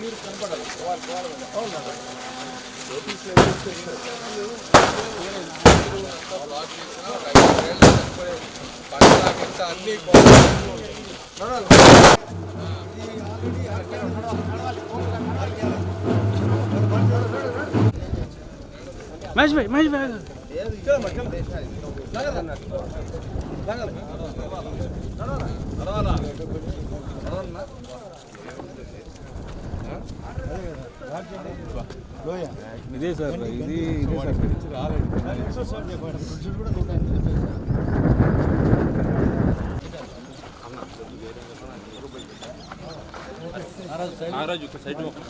మీరు కనపడాలి వాళ్ళ వాళ్ళ అవును నోటీసులు బ్లాక్ చేసినా ఒక ఐదు వేలు ఇదే సార్ ఇది ఇదే సార్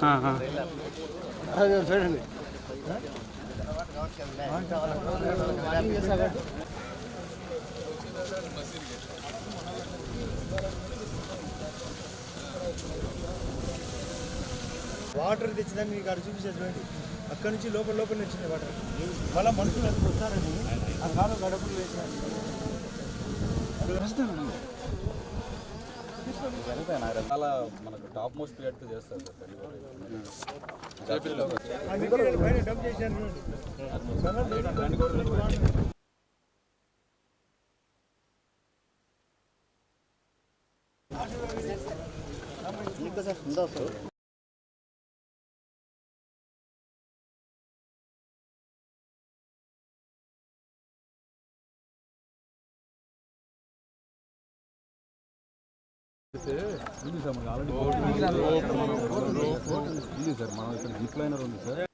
ఆ, ఆ. వాటర్ తెచ్చిందని మీకు అక్కడ చూపించేటువంటి అక్కడి నుంచి లోపల లోపల వచ్చింది వాటర్. మళ్ళీ మనుషులు అక్కడ వస్తారని ఆ కాలం గడపలు చాలా మనకు టాప్ మోస్ట్ ప్లేట్ చేస్తారు సార్ డెలివరీ ఆ మెటీరియల్ పైన చేశారు ఉంది సార్ మనకి ఆల్రెడీ ఉంది సార్ మనం ఇక్కడ జిప్ లైనర్ ఉంది సార్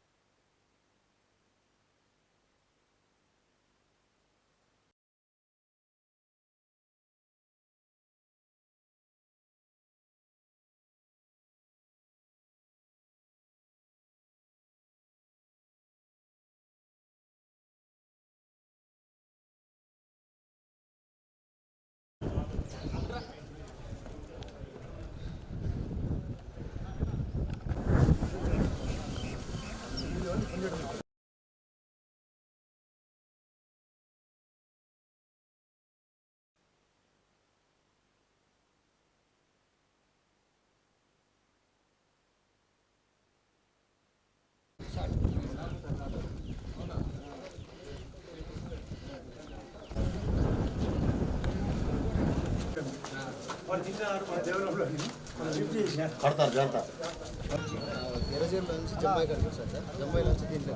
నుంచి జమ్మాయి సార్ జమ్మాయి నుంచి దీంట్లో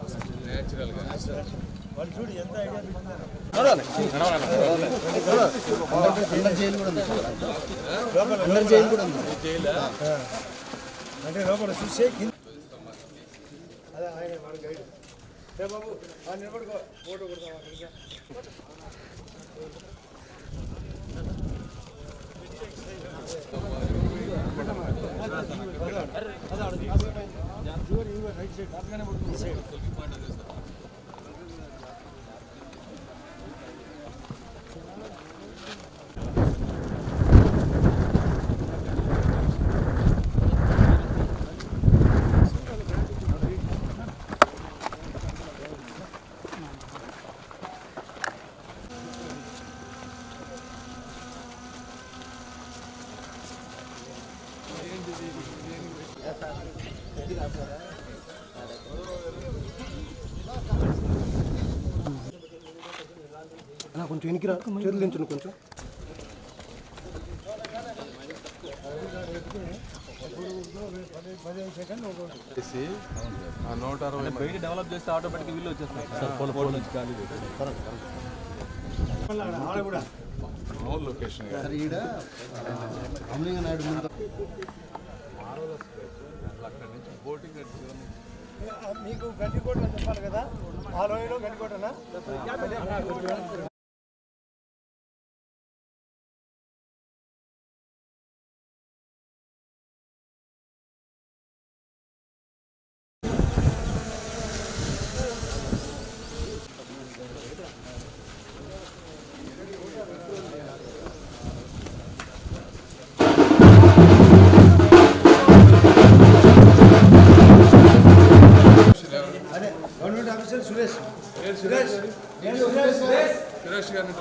వాళ్ళు చూడు ఎంత ఐడియా పెట్టినారు అండర్ జైలు కూడా ఉంది. లోపల అండర్ జైలు కూడా ఉంది అంటే లోపల చూసే కింద అదే ఆయన మన గైడ్ రే బాబు ఆ నిలబడుకో ఫోటో కొడతాం అక్కడికి కొంచెం వెనక్కి రా. చేతులు దించండి కొంచెం. నూట అరవై బయట డెవలప్ చేస్తే ఆటోమేటిక్ వీళ్ళు వచ్చేస్తారు. సార్ లొకేషన్ ఈడ అమలింగ నాయుడు ముందు అక్కడ నుంచి బోటింగ్ మీకు గడ్డికోట అని చెప్పాలి కదా? ఆ రోజులో గడ్డికోటనా? కోటనా సురేష్ గారిని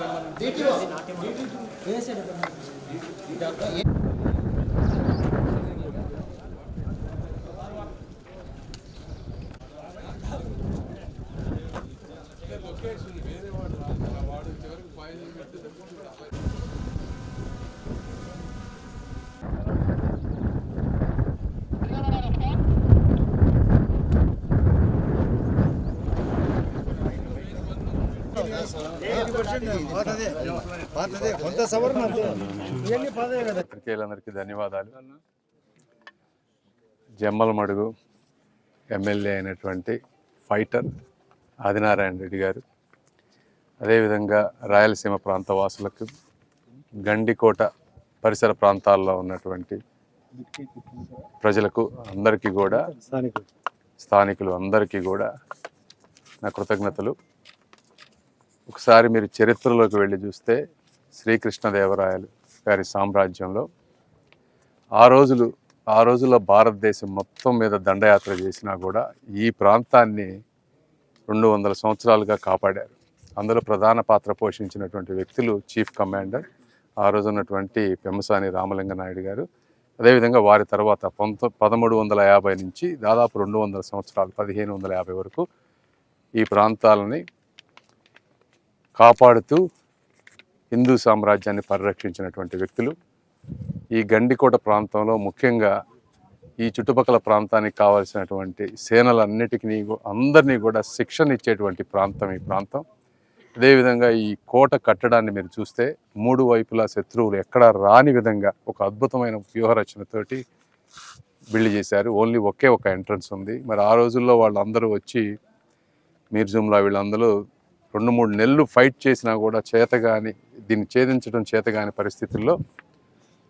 పత్రికేయులందరికీ ధన్యవాదాలు. జమ్మల మడుగు ఎమ్మెల్యే అయినటువంటి ఫైటర్ ఆదినారాయణ రెడ్డి గారు అదేవిధంగా రాయలసీమ ప్రాంత వాసులకు గండికోట పరిసర ప్రాంతాల్లో ఉన్నటువంటి ప్రజలకు అందరికీ కూడా స్థానికులు అందరికీ కూడా నా కృతజ్ఞతలు. ఒకసారి మీరు చరిత్రలోకి వెళ్ళి చూస్తే శ్రీకృష్ణదేవరాయలు గారి సామ్రాజ్యంలో ఆ రోజులు ఆ రోజుల్లో భారతదేశం మొత్తం మీద దండయాత్ర చేసినా కూడా ఈ ప్రాంతాన్ని రెండు వందల సంవత్సరాలుగా కాపాడారు. అందులో ప్రధాన పాత్ర పోషించినటువంటి వ్యక్తులు చీఫ్ కమాండర్ ఆ రోజు ఉన్నటువంటి పెమ్మసాని రామలింగ నాయుడు గారు. అదేవిధంగా వారి తర్వాత పంత పదమూడు వందల యాభై నుంచి దాదాపు రెండు వందల సంవత్సరాలు పదిహేను వందల యాభై వరకు ఈ ప్రాంతాలని కాపాడుతూ హిందూ సామ్రాజ్యాన్ని పరిరక్షించినటువంటి వ్యక్తులు. ఈ గండికోట ప్రాంతంలో ముఖ్యంగా ఈ చుట్టుపక్కల ప్రాంతానికి కావాల్సినటువంటి సేనలన్నిటికీ అందరినీ కూడా శిక్షణ ఇచ్చేటువంటి ప్రాంతం ఈ ప్రాంతం. అదేవిధంగా ఈ కోట కట్టడాన్ని మీరు చూస్తే మూడు వైపులా శత్రువులు ఎక్కడా రాని విధంగా ఒక అద్భుతమైన వ్యూహరచనతోటి బిల్డ్ చేశారు. ఓన్లీ ఒకే ఒక ఎంట్రన్స్ ఉంది. మరి ఆ రోజుల్లో వాళ్ళందరూ వచ్చి మీర్జుమ్లా వీళ్ళందరూ రెండు మూడు నెలలు ఫైట్ చేసినా కూడా చేతగాని దీన్ని ఛేదించడం చేతగాని పరిస్థితుల్లో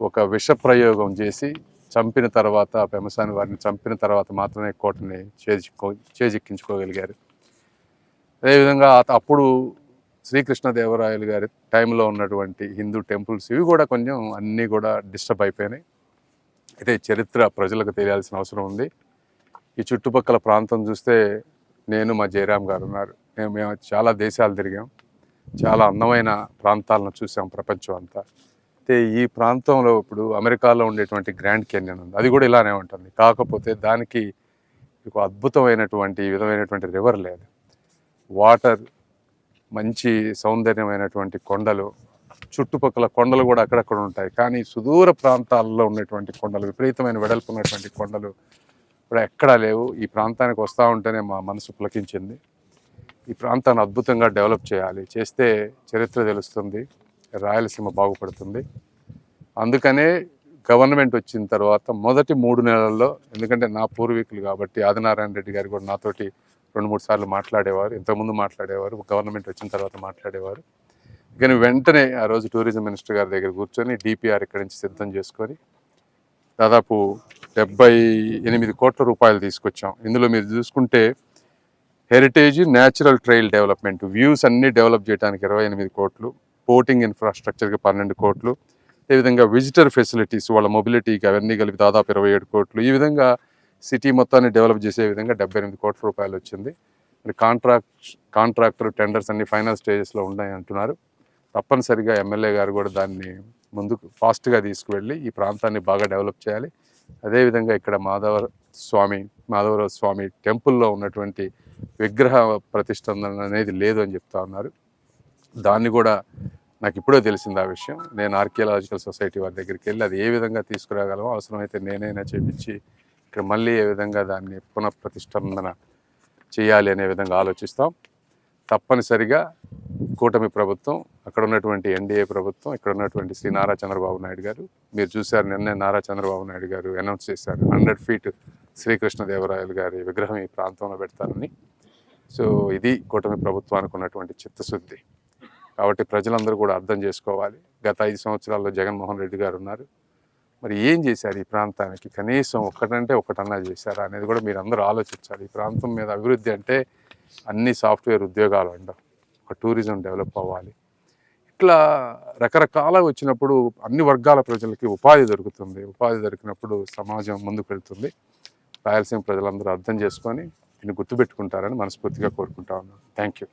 ఒక విష ప్రయోగం చేసి చంపిన తర్వాత పెమసాని వారిని చంపిన తర్వాత మాత్రమే కోటని చేజిక్కో చేజిక్కించుకోగలిగారు అదేవిధంగా అప్పుడు శ్రీకృష్ణదేవరాయలు గారి టైంలో ఉన్నటువంటి హిందూ టెంపుల్స్ ఇవి కూడా కొంచెం అన్నీ కూడా డిస్టర్బ్ అయిపోయినాయి. అయితే చరిత్ర ప్రజలకు తెలియాల్సిన అవసరం ఉంది. ఈ చుట్టుపక్కల ప్రాంతం చూస్తే నేను మా జయరామ్ గారు ఉన్నారు. మేము మేము చాలా దేశాలు తిరిగాం. చాలా అందమైన ప్రాంతాలను చూసాం ప్రపంచం అంతా. అయితే ఈ ప్రాంతంలో ఇప్పుడు అమెరికాలో ఉండేటువంటి గ్రాండ్ కెన్యన్ ఉంది. అది కూడా ఇలానే ఉంటుంది. కాకపోతే దానికి ఒక అద్భుతమైనటువంటి విధమైనటువంటి రివర్ లేదు. వాటర్ మంచి సౌందర్యమైనటువంటి కొండలు చుట్టుపక్కల కొండలు కూడా అక్కడక్కడ ఉంటాయి. కానీ సుదూర ప్రాంతాల్లో ఉన్నటువంటి కొండలు విపరీతమైన వెడల్పు ఉన్నటువంటి కొండలు ఇప్పుడు ఎక్కడా లేవు. ఈ ప్రాంతానికి వస్తూ ఉంటేనే మా మనసు పులకించింది. ఈ ప్రాంతాన్ని అద్భుతంగా డెవలప్ చేయాలి. చేస్తే చరిత్ర తెలుస్తుంది రాయలసీమ బాగుపడుతుంది. అందుకనే గవర్నమెంట్ వచ్చిన తర్వాత మొదటి మూడు నెలల్లో ఎందుకంటే నా పూర్వీకులు కాబట్టి ఆదినారాయణ రెడ్డి గారు కూడా నాతోటి రెండు మూడు సార్లు మాట్లాడేవారు ఇంతకుముందు మాట్లాడేవారు గవర్నమెంట్ వచ్చిన తర్వాత మాట్లాడేవారు. కానీ వెంటనే ఆ రోజు టూరిజం మినిస్టర్ గారి దగ్గర కూర్చొని డిపిఆర్ ఇక్కడి నుంచి సిద్ధం చేసుకొని దాదాపు డెబ్బై ఎనిమిది కోట్ల రూపాయలు తీసుకొచ్చాం. ఇందులో మీరు చూసుకుంటే heritage natural trail development. Views అన్ని డెవలప్ చేయడానికి ఇరవై ఎనిమిది కోట్లు. బోటింగ్ ఇన్ఫ్రాస్ట్రక్చర్కి పన్నెండు కోట్లు. అదేవిధంగా విజిటర్ ఫెసిలిటీస్ వాళ్ళ మొబిలిటీకి అవన్నీ కలిపి దాదాపు ఇరవై ఏడు కోట్లు. ఈ విధంగా సిటీ మొత్తాన్ని డెవలప్ చేసే విధంగా డెబ్బై ఎనిమిది కోట్ల రూపాయలు వచ్చింది. మరి కాంట్రాక్ట్ కాంట్రాక్టర్ టెండర్స్ అన్ని ఫైనల్ స్టేజెస్లో ఉన్నాయి అంటున్నారు. తప్పనిసరిగా ఎమ్మెల్యే గారు కూడా దాన్ని ముందుకు ఫాస్ట్గా తీసుకువెళ్ళి ఈ ప్రాంతాన్ని బాగా డెవలప్ చేయాలి. అదేవిధంగా ఇక్కడ మాధవ స్వామి మాధవరావు స్వామి టెంపుల్లో ఉన్నటువంటి విగ్రహ ప్రతిష్టందన అనేది లేదు అని చెప్తా ఉన్నారు. దాన్ని కూడా నాకు ఇప్పుడే తెలిసింది ఆ విషయం. నేను ఆర్కియాలజికల్ సొసైటీ వారి దగ్గరికి వెళ్ళి అది ఏ విధంగా తీసుకురాగలమో అవసరమైతే నేనైనా చేపించి ఇక్కడ మళ్ళీ ఏ విధంగా దాన్ని పునఃప్రతిష్టందన చేయాలి అనే విధంగా ఆలోచిస్తాం. తప్పనిసరిగా కూటమి ప్రభుత్వం అక్కడ ఉన్నటువంటి ఎన్డీఏ ప్రభుత్వం ఇక్కడ ఉన్నటువంటి శ్రీ నారా చంద్రబాబు నాయుడు గారు మీరు చూశారు నిన్నే నారా చంద్రబాబు నాయుడు గారు అనౌన్స్ చేశారు. హండ్రెడ్ ఫీట్ శ్రీకృష్ణదేవరాయలు గారి విగ్రహం ఈ ప్రాంతంలో పెడతారని. సో ఇది కూటమి ప్రభుత్వానికి ఉన్నటువంటి చిత్తశుద్ధి. కాబట్టి ప్రజలందరూ కూడా అర్థం చేసుకోవాలి. గత ఐదు సంవత్సరాల్లో జగన్మోహన్ రెడ్డి గారు ఉన్నారు. మరి ఏం చేశారు ఈ ప్రాంతానికి? కనీసం ఒక్కటంటే ఒకటన్నా చేశారా అనేది కూడా మీరు అందరూ ఆలోచించాలి. ఈ ప్రాంతం మీద అభివృద్ధి అంటే అన్ని సాఫ్ట్వేర్ ఉద్యోగాలు ఉండవు ఒక టూరిజం డెవలప్ అవ్వాలి. ఇట్లా రకరకాల వచ్చినప్పుడు అన్ని వర్గాల ప్రజలకి ఉపాధి దొరుకుతుంది. ఉపాధి దొరికినప్పుడు సమాజం ముందుకు వెళ్తుంది. రాయలసీమ ప్రజలందరూ అర్థం చేసుకొని దీన్ని గుర్తుపెట్టుకుంటారని మనస్ఫూర్తిగా కోరుకుంటా ఉన్నాను. Thank you